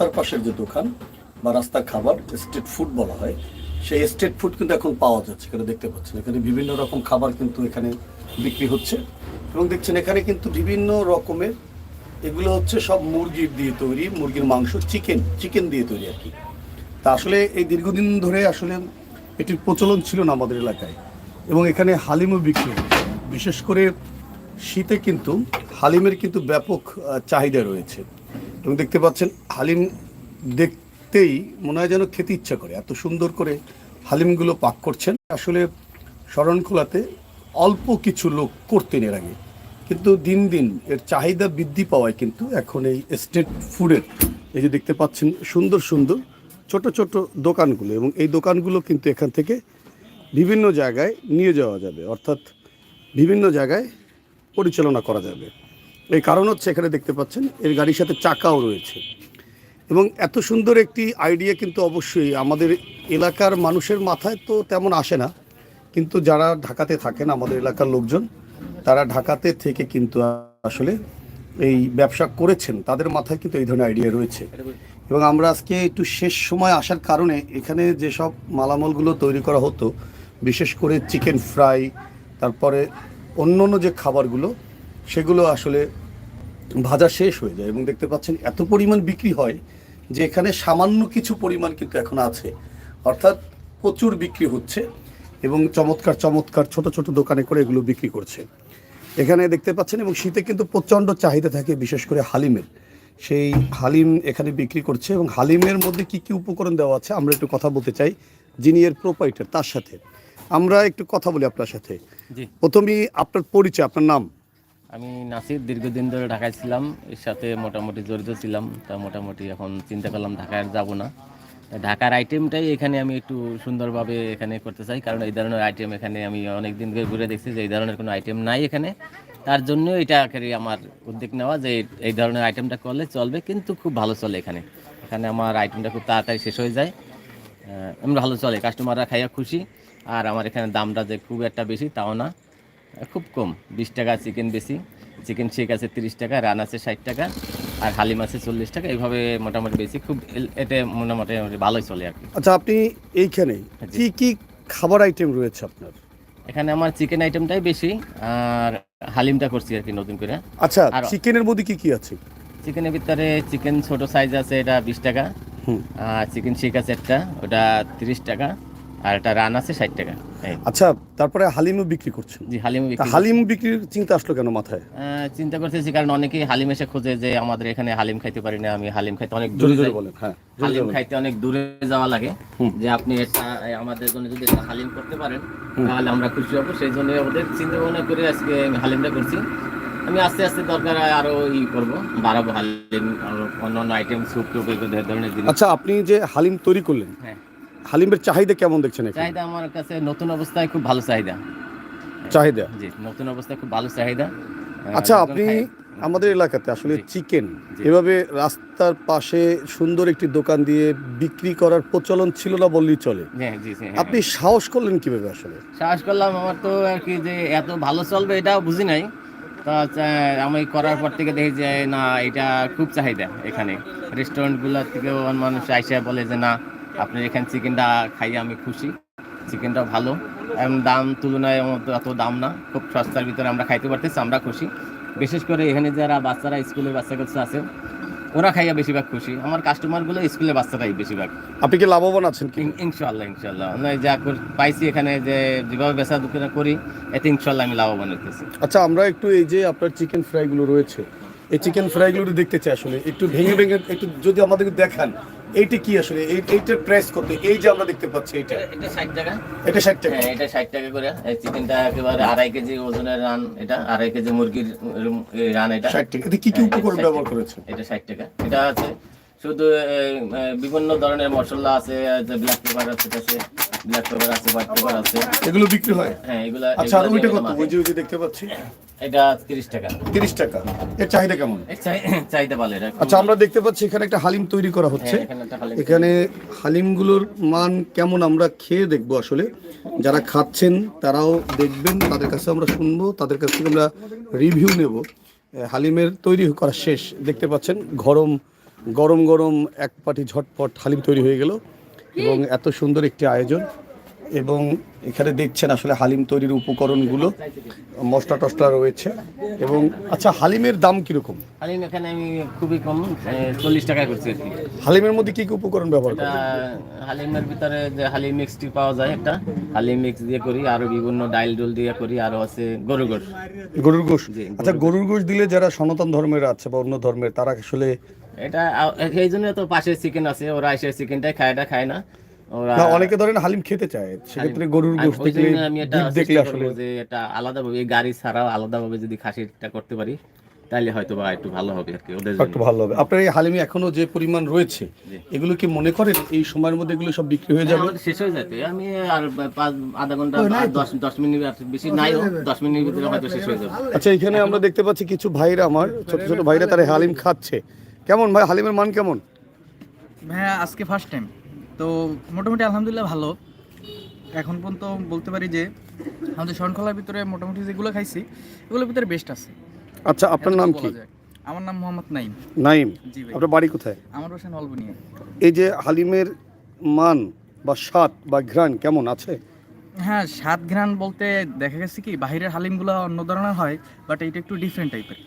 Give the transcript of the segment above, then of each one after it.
রাস্তার পাশের যে দোকান বা রাস্তার খাবার স্ট্রিট ফুড বলা হয়, সেই স্ট্রিট ফুড কিন্তু এখন পাওয়া যাচ্ছে, এখানে দেখতে পাচ্ছেন। এখানে বিভিন্ন রকম খাবার কিন্তু এখানে বিক্রি হচ্ছে। এবং দেখছেন, এখানে কিন্তু বিভিন্ন রকমের, এগুলো হচ্ছে সব মুরগির দিয়ে তৈরি, মুরগির মাংস চিকেন চিকেন দিয়ে তৈরি আর কি। তা আসলে এই দীর্ঘদিন ধরে আসলে এটির প্রচলন ছিল না আমাদের এলাকায়। এবং এখানে হালিমও বিক্রি বিশেষ করে শীতে কিন্তু হালিমের কিন্তু ব্যাপক চাহিদা রয়েছে। এবং দেখতে পাচ্ছেন, হালিম দেখতেই মনে হয় যেন খেতে ইচ্ছা করে। এত সুন্দর করে হালিমগুলো পাক করছেন। আসলে শরণখোলাতে অল্প কিছু লোক করতেন এর আগে। কিন্তু দিন দিন এর চাহিদা বৃদ্ধি পাওয়ায় কিন্তু এখন এই স্ট্রিট ফুডের এই যে দেখতে পাচ্ছেন, সুন্দর সুন্দর ছোট ছোট দোকানগুলো এবং এই দোকানগুলো কিন্তু এখান থেকে বিভিন্ন জায়গায় নিয়ে যাওয়া যাবে। অর্থাৎ বিভিন্ন জায়গায় পরিচালনা করা যাবে। এই কারণ হচ্ছে এখানে দেখতে পাচ্ছেন, এর গাড়ির সাথে চাকাও রয়েছে। এবং এত সুন্দর একটি আইডিয়া কিন্তু অবশ্যই আমাদের এলাকার মানুষের মাথায় তো তেমন আসে না। কিন্তু যারা ঢাকাতে থাকেন, আমাদের এলাকার লোকজন, তারা ঢাকাতে থেকে কিন্তু আসলে এই ব্যবসা করেছেন। তাদের মাথায় কিন্তু এই ধরনের আইডিয়া রয়েছে। এবং আমরা আজকে একটু শেষ সময় আসার কারণে এখানে যেসব মালামালগুলো তৈরি করা হতো, বিশেষ করে চিকেন ফ্রাই তারপরে অন্য অন্য যে খাবারগুলো, সেগুলো আসলে ভাজা শেষ হয়ে যায় এবং দেখতে পাচ্ছেন এত পরিমাণ বিক্রি হয় যে এখানে সামান্য কিছু পরিমাণ কিন্তু এখন আছে। অর্থাৎ প্রচুর বিক্রি হচ্ছে এবং চমৎকার চমৎকার ছোট ছোট দোকানে করে এগুলো বিক্রি করছে। এখানে দেখতে পাচ্ছেন এবং শীতে কিন্তু প্রচণ্ড চাহিদা থাকে বিশেষ করে হালিমের। সেই হালিম এখানে বিক্রি করছে এবং হালিমের মধ্যে কি কি উপকরণ দেওয়া আছে আমরা একটু কথা বলতে চাই যিনি এর প্রোপাইটার তার সাথে। আমরা একটু কথা বলি আপনার সাথে। প্রথমেই আপনার পরিচয় আপনার নাম। আমি নাসির দীর্ঘদিন ধরে ঢাকায় ছিলাম এর সাথে মোটামুটি জড়িত ছিলাম তা মোটামুটি এখন চিন্তা করলাম ঢাকায় যাব না। ঢাকার আইটেমটাই এখানে আমি একটু সুন্দরভাবে এখানে করতে চাই কারণ এই ধরনের আইটেম এখানে আমি অনেক দিন ধরে ঘুরে দেখছি যে এই ধরনের কোনো আইটেম নাই এখানে। তার জন্য এটা আমার উদ্যোগ নেওয়া যে এই- ধরনের আইটেমটা করলে চলবে কিন্তু খুব ভালো চলে এখানে। এখানে আমার আইটেমটা খুব তাড়াতাড়ি শেষ হয়ে যায়। আহ, ভালো চলে কাস্টমাররা খাইয়া খুশি আর আমার এখানে দামটা যে খুব একটা বেশি তাও না। খুব কম বিশ টাকা চিকেন বেশি। চিকেন শেক আছে তিরিশ টাকা রান আছে ষাট টাকা আর হালিম আছে চল্লিশ টাকা এইভাবে মোটামুটি বেশি খুব এতে মোটামুটি ভালোই চলে আর কি। আচ্ছা আপনি এইখানে কি কি খাবার আইটেম রয়েছে আপনার? এখানে আমার চিকেন আইটেমটাই বেশি আর হালিমটা করছি আর কি নতুন করে। আচ্ছা আর- চিকেনের মধ্যে কি কি আছে? চিকেনের ভিতরে চিকেন ছোট সাইজ আছে এটা বিশ টাকা আর চিকেন শেক আছে একটা ওটা তিরিশ টাকা আর একটা রান আছে ষাট টাকা। আচ্ছা তারপরে হালিমও বিক্রি করছেন। জি হালিম বিক্রি হালিম বিক্রির চিন্তা আসলো কেন মাথায়? চিন্তা করতেছি কারণ অনেকেই হালিম এসে খোঁজে যে আমাদের এখানে হালিম খাইতে পারি না আমি হালিম খাইতে অনেক জোরে দূরে বলেন হ্যাঁ হালিম খাইতে অনেক দূরে যাওয়া লাগে যে আপনি এটা আমাদের জন্য যদি একটা হালিম করতে পারেন তাহলে আমরা খুশি হব। সেই জন্য ওদের চিন্তা ভাবনা করে আজকে আমি হালিমটা করছি। আমি আস্তে আস্তে দরকার হয় আরও ই করব বাড়াবো হালিম আরও অন্যান্য আইটেম স্যুপ টুপ এই ধরনের জিনিস। আচ্ছা আপনি যে হালিম তৈরি করলেন হ্যাঁ। হালিমের চাহিদা কেমন দেখছেন চাহিদা আমার কাছে নতুন অবস্থায় খুব ভালো চাহিদা। চাহিদা? জি নতুন অবস্থায় খুব ভালো চাহিদা। আচ্ছা আপনি আমাদের এলাকাতে আসলে চিকেন এভাবে রাস্তার পাশে সুন্দর একটি দোকান দিয়ে বিক্রি করার প্রচলন ছিল না বললেই চলে। হ্যাঁ হ্যাঁ। আপনি সাহস করলেন কীভাবে আসলে? সাহস করলাম আমার তো আর কি যে এত ভালো চলবে এটাও বুঝি নাই। তা আমি করার পর থেকে দেখি যে না এটা খুব চাহিদা এখানে। রেস্টুরেন্টগুলোর থেকেও মানুষ আইসা বলে যে না আপনার এখানে চিকেনটা খাইয়ে আমি খুশি। চিকেনটা ভালো। এবং দাম তুলনায় অত এত দাম না। খুব সস্তার ভিতরে আমরা খাইতে পারতেছি আমরা খুশি। বিশেষ করে এখানে যারা বাচ্চারা স্কুলের বাচ্চা কাচ্চা আছে ওরা খাইয়া বেশিরভাগ খুশি। আমার কাস্টমারগুলো স্কুলের বাচ্চারাই বেশিরভাগ। আপনি কি লাভবান আছেন কি? ইনশাল্লাহ ইনশাল্লাহ মানে যা পাইছি এখানে যে যেভাবে বেচা বিক্রি করি এতে ইনশাল্লাহ আমি লাভবান হইতেছি। আচ্ছা আমরা একটু এই যে আপনার চিকেন ফ্রাইগুলো রয়েছে এই চিকেন ফ্রাইগুলো দেখতে চাই আসলে। একটু ভেঙে ভেঙে একটু যদি আমাদেরকে দেখান এইটা কি আসলে? এইটার প্রাইস কত? এই যে আমরা দেখতে পাচ্ছি এটা এটা ষাট টাকা। এটা ষাট টাকা? হ্যাঁ এটা ষাট টাকা করে। এই চিকেনটা একেবারে আড়াই কেজি ওজনের রান এটা আড়াই কেজি মুরগির রান এটা। ষাট টাকা। এতে কি কি হ্যাঁ, উপকরণ ব্যবহার 60 করেছেন? এটা ষাট টাকা। এটা আছে শুধু বিভিন্ন ধরনের মশলা আছে ব্ল্যাক পেপার আছে আছে ব্ল্যাক পেপার আছে হোয়াইট পেপার আছে। এগুলো বিক্রি হয়? হ্যাঁ এগুলা আচ্ছা ওইটা কত? ওই যে দেখতে পাচ্ছি। এটা তিরিশ টাকা। তিরিশ টাকা। এর চাহিদা কেমন? এটা আচ্ছা আমরা দেখতে পাচ্ছি এখানে একটা হালিম তৈরি করা হচ্ছে। হ্যাঁ, হালিম এখানে হালিমগুলোর মান কেমন আমরা খেয়ে দেখব আসলে। যারা খাচ্ছেন তারাও দেখবেন তাদের কাছে আমরা শুনব তাদের কাছ থেকে আমরা রিভিউ নেব। হালিমের তৈরি করা শেষ। দেখতে পাচ্ছেন গরম গরম গরম এক পাটি ঝটপট হালিম তৈরি হয়ে গেল। এবং এত সুন্দর একটি আয়োজন। এবং এখানে দেখছেন আসলে হালিম তৈরির উপকরণগুলো মশলা টসলা রয়েছে। এবং আচ্ছা হালিমের দাম কীরকম? হালিম এখানে আমি খুবই কম চল্লিশ টাকায় করছি আর কি। হালিমের মধ্যে কি কি উপকরণ ব্যবহার করেন? হালিমের ভিতরে যে হালিম মিক্সটি পাওয়া যায় একটা হালিম মিক্স দিয়ে করি আরও বিভিন্ন ডাইল ডুল দিয়ে করি আরও আছে গরুর গোশ। গরুর গোশ? আচ্ছা গরুর গোশ দিলে যারা সনাতন ধর্মের আছে বা অন্য ধর্মের তারা আসলে এটা এই জন্য তো পাশে চিকেন আছে ওরা এসে চিকেনটাই খায় এটা খায় না। না অনেকে ধরেন হালিম খেতে চায়। সেক্ষেত্রে গরুর আমি- গোশ ওই দেখলে আমি এটা দেখলে আসলে। যে এটা আলাদাভাবে এই গাড়ি ছাড়াও আলাদাভাবে যদি খাসিটা করতে পারি তাহলে হয়তো বা একটু ভালো হবে আর কি ওদের একটু ভালো হবে। আপনার এই হালিমে এখনও যে পরিমাণ রয়েছে এগুলো কি মনে করেন? এই সময়ের মধ্যে এগুলো সব বিক্রি হয়ে যাবে? শেষ হয়ে যাবে আমি আর পাঁচ আধা ঘণ্টা দশ দশ মিনিট আর বেশি নাই দশ মিনিটের ভিতরে হয়তো শেষ হয়ে যাবে। আচ্ছা এখানে আমরা দেখতে পাচ্ছি কিছু ভাইরা আমার ছোট ছোট ভাইরা তারা হালিম খাচ্ছে। কেমন ভাই? হালিমের মান কেমন? হ্যাঁ আজকে ফার্স্ট টাইম তো মোটামুটি আলহামদুলিল্লাহ ভালো। এখন পর্যন্ত বলতে পারি যে আমাদের শরণখলার ভিতরে মোটামুটি যেগুলো খাইছি এগুলোর ভিতরে বেস্ট আছে। আচ্ছা আপনার নাম কি। আমার নাম মোহাম্মদ নাইম নাইম জি ভাই। আপনার বাড়ি কোথায়? আমার বাসা নলবনিয়া। এই যে হালিমের মান বা স্বাদ বা ঘ্রাণ কেমন আছে? হ্যাঁ স্বাদ ঘ্রাণ বলতে দেখা গেছে কি বাইরের হালিমগুলো অন্য ধরনের হয় বাট এইটা একটু ডিফারেন্ট টাইপের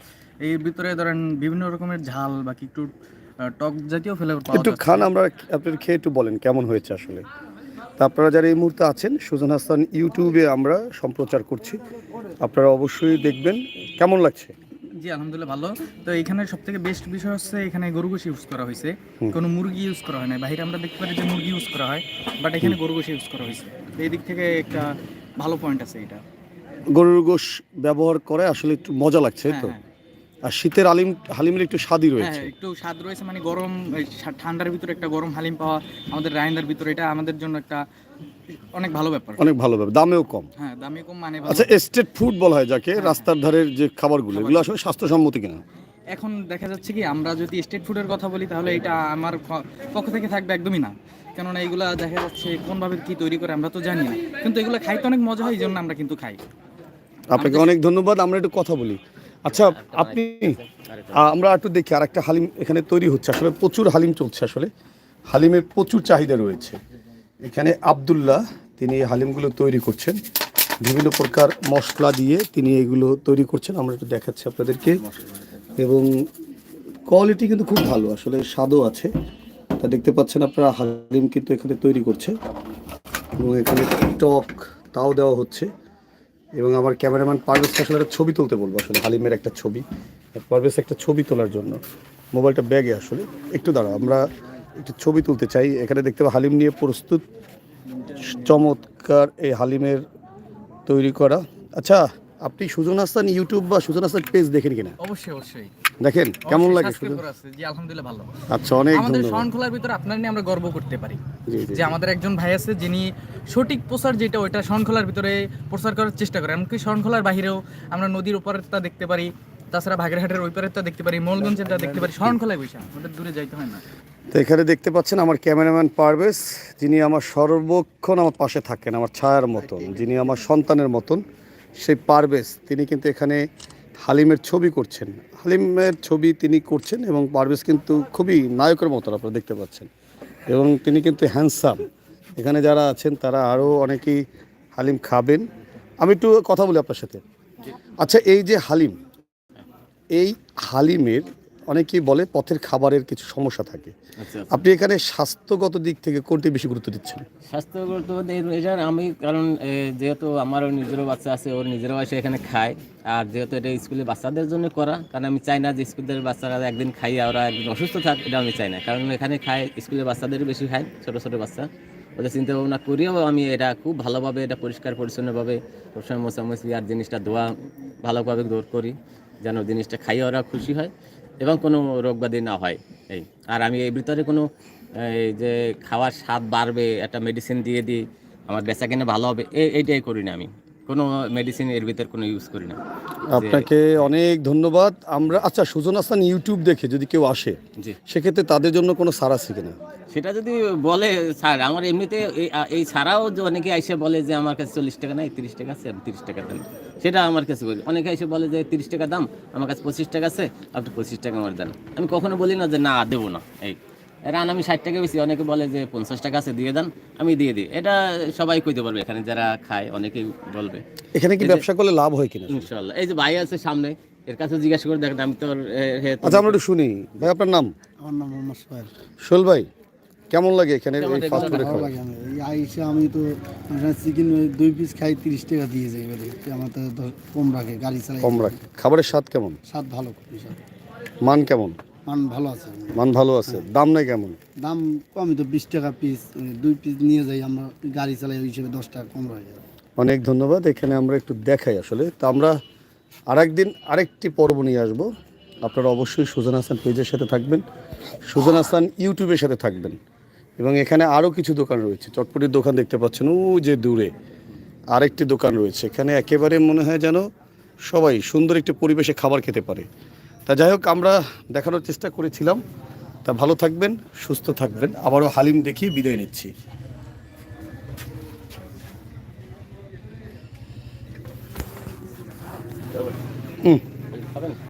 এর ভিতরে ধরেন বিভিন্ন রকমের ঝাল বাকি একটু টক জাতীয় ফ্লেভার পাওয়া একটু খান আমরা আপনার খেয়ে একটু বলেন কেমন হয়েছে আসলে। তা আপনারা যারা এই মুহূর্তে আছেন সুজন হাসান ইউটিউবে আমরা সম্প্রচার করছি। আপনারা অবশ্যই দেখবেন কেমন লাগছে? জি আলহামদুলিল্লাহ ভালো। তো এখানে সব থেকে বেস্ট বিষয় হচ্ছে এখানে গরু গোশ ইউজ করা হয়েছে। কোনো মুরগি ইউজ করা হয় না বাইরে আমরা দেখতে পারি যে মুরগি ইউজ করা হয় বাট এখানে গরু গোশ ইউজ করা হয়েছে। এই দিক থেকে একটা ভালো পয়েন্ট আছে এটা। গরুর গোশ ব্যবহার করে আসলে একটু মজা লাগছে তো? হ্যাঁ, আর শীতের আলিম হালিমের একটু স্বাদই হ্যাঁ রয়েছে। হ্যাঁ, একটু স্বাদ রয়েছে মানে গরম ঠান্ডার ভিতরে একটা গরম হালিম পাওয়া আমাদের রায়নার ভিতরে এটা আমাদের জন্য একটা অনেক ভালো ব্যাপার। অনেক ভালো ব্যাপার দামেও কম। হ্যাঁ দামি কম মানে আচ্ছা স্ট্রিট ফুড বলা হয় যাকে রাস্তার ধারের যে খাবারগুলো এগুলো আসলে স্বাস্থ্যসম্মতি কিনা? এখন দেখা যাচ্ছে কি আমরা যদি স্ট্রিট ফুডের কথা বলি তাহলে এটা আমার পক্ষ থেকে থাকবে একদমই না। কেননা এগুলা দেখা যাচ্ছে কোনভাবে কি তৈরি করে আমরা তো জানি না। কিন্তু এগুলো খাইতে অনেক মজা হয় এই জন্য আমরা কিন্তু খাই। আপনাকে অনেক ধন্যবাদ আমরা একটু কথা বলি। আচ্ছা আপনি আমরা একটু দেখি আর একটা হালিম এখানে তৈরি হচ্ছে। আসলে প্রচুর হালিম চলছে আসলে। হালিমের প্রচুর চাহিদা রয়েছে। এখানে আব্দুল্লাহ তিনি এই হালিমগুলো তৈরি করছেন। বিভিন্ন প্রকার মশলা দিয়ে তিনি এগুলো তৈরি করছেন। আমরা একটু দেখাচ্ছি আপনাদেরকে। এবং কোয়ালিটি কিন্তু খুব ভালো। আসলে স্বাদও আছে। তা দেখতে পাচ্ছেন আপনারা হালিম কিন্তু এখানে তৈরি করছে। এবং এখানে টক তাও দেওয়া হচ্ছে। এবং আমার ক্যামেরাম্যান পারভেজকে আসলে একটা ছবি তুলতে বলব আসলে, হালিমের একটা ছবি। পারভেজ একটা ছবি তোলার জন্য। মোবাইলটা ব্যাগে আসলে। একটু দাঁড়াও, আমরা একটু ছবি তুলতে চাই। এখানে দেখতে পাবো হালিম নিয়ে প্রস্তুত। চমৎকার এই হালিমের তৈরি করা। আচ্ছা আপনি সুজন হাসান ইউটিউব বা সুজন হাসান পেজ দেখেন কিনা? অবশ্যই অবশ্যই। দেখেন কেমন লাগে সুজন? আছে। জি আলহামদুলিল্লাহ ভালো। আচ্ছা অনেক আমাদের শরণখোলার ভিতরে আপনার নিয়ে আমরা গর্ব করতে পারি। জি জি যে আমাদের একজন ভাই আছে যিনি সঠিক প্রচার যেটা ওইটা শরণখোলার ভিতরে প্রচার করার চেষ্টা করে। এমনকি শরণখোলার বাহিরেও আমরা নদীর ওপারেরটা দেখতে পারি তাছাড়া বাগেরহাটের ওই পারেরটা দেখতে পারি মোলগঞ্জেরটা দেখতে পারি। শরণখোলায় বসে আমাদের দূরে যাইতে হয় না। তো এখানে দেখতে পাচ্ছেন আমার ক্যামেরাম্যান পারভেজ যিনি আমার সর্বক্ষণ আমার পাশে থাকেন আমার ছায়ার মতন যিনি আমার সন্তানের মতন। সেই পারভেজ তিনি কিন্তু এখানে হালিমের ছবি করছেন। হালিমের ছবি তিনি করছেন এবং পারভেজ কিন্তু খুবই নায়কের মতো আপনারা দেখতে পাচ্ছেন। এবং তিনি কিন্তু হ্যান্ডসাম এখানে যারা আছেন তারা আরও অনেকেই হালিম খাবেন। আমি একটু কথা বলি আপনার সাথে। আচ্ছা এই যে হালিম এই হালিমের অনেকেই বলে পথের খাবারের কিছু সমস্যা থাকে। আচ্ছা আপনি এখানে স্বাস্থ্যগত দিক থেকে কোনটি বেশি গুরুত্ব দিচ্ছেন? স্বাস্থ্যগত এটা আমি কারণ যেহেতু আমারও নিজেরও বাচ্চা আছে ওর নিজেরও এসে এখানে খায়। আর যেহেতু এটা স্কুলে বাচ্চাদের জন্য করা কারণ আমি চাই না যে স্কুলের বাচ্চারা একদিন খাই ওরা একদিন অসুস্থ থাক এটা আমি চাই না। কারণ এখানে খায় স্কুলের বাচ্চাদের বেশি খায় ছোটো ছোটো বাচ্চা। ওদের চিন্তা ভাবনা করিও আমি এটা খুব ভালোভাবে এটা পরিষ্কার পরিচ্ছন্নভাবে সবসময় মোছামুছি আর জিনিসটা ধোয়া ভালোভাবে দৌড় করি। যেন জিনিসটা খাইয়ে ওরা খুশি হয় এবং কোনো রোগ ব্যাধি না হয়। এই আর আমি এই ভিতরে কোনো এই যে খাওয়ার স্বাদ বাড়বে একটা মেডিসিন দিয়ে দিই আমার বেচা কিনে ভালো হবে এই এইটাই করি না আমি। কোনো মেডিসিন এর ভিতর কোনো ইউজ করি না। আপনাকে অনেক ধন্যবাদ। আমরা আচ্ছা সুজন হাসান ইউটিউব দেখে যদি কেউ আসে জি। সেক্ষেত্রে তাদের জন্য কোনো সার আছে কিনা সেটা যদি বলে স্যার আমার এমনিতে এই- এই ছাড়াও যে অনেকে এসে বলে যে আমার কাছে চল্লিশ টাকা নাই তিরিশ টাকা আছে তিরিশ টাকা দেন সেটা আমার কাছে বলি। অনেকে এসে বলে যে তিরিশ টাকা দাম আমার কাছে পঁচিশ টাকা আছে আপনি পঁচিশ টাকা আমার দেন। আমি কখনো বলি না যে না দেবো না। এই রান আমি ষাট টাকা বেশি। অনেকে বলে যে পঞ্চাশ টাকা আছে দিয়ে দেন আমি দিয়ে দিই। এটা সবাই কইতে পারবে এখানে যারা খায় অনেকেই বলবে। এখানে কি ব্যবসা করলে লাভ হয় কিনা? ইনশাল্লাহ এই যে ভাই আছে সামনে এর কাছে জিজ্ঞাসা করে দেখেন আমি তো আর, এ, হে তো- আচ্ছা আমরা একটু শুনি। ভাই আপনার নাম? আমার নাম মোহাম্মদ সোহেল। শোল ভাই কেমন লাগে এখানে এই ফাস্ট ফুডে খাবার লাগে আমি আইসে আমি তো চিকেন দুই পিস খাই তিরিশ টাকা দিয়ে যাই এবারে। আমার তো কম রাখে গাড়ি চালাই কম রাখে। খাবারের স্বাদ কেমন? স্বাদ ভালো মান কেমন? মান ভালো আছে মান ভালো আছে। দাম নাই কেমন? দাম কমই তো বিশ টাকা পিস দুই পিস নিয়ে যাই আমরা গাড়ি চালাই ওই হিসেবে দশ টাকা কম রাখে। অনেক ধন্যবাদ এখানে আমরা একটু দেখাই আসলে। তো আমরা আরেকদিন আরেকটি পর্ব নিয়ে আসব। আপনারা অবশ্যই সুজন হাসান পেজের সাথে থাকবেন। সুজন হাসান ইউটিউবের সাথে থাকবেন। এবং এখানে আরও কিছু দোকান রয়েছে। চটপটির দোকান দেখতে পাচ্ছেন ও যে দূরে আরেকটি দোকান রয়েছে। এখানে একেবারে মনে হয় যেন সবাই সুন্দর একটি পরিবেশে খাবার খেতে পারে। তা যাই হোক, আমরা দেখানোর চেষ্টা করেছিলাম। তা ভালো থাকবেন, সুস্থ থাকবেন। আবারও হালিম দেখিয়ে বিদায় নিচ্ছি। হুম।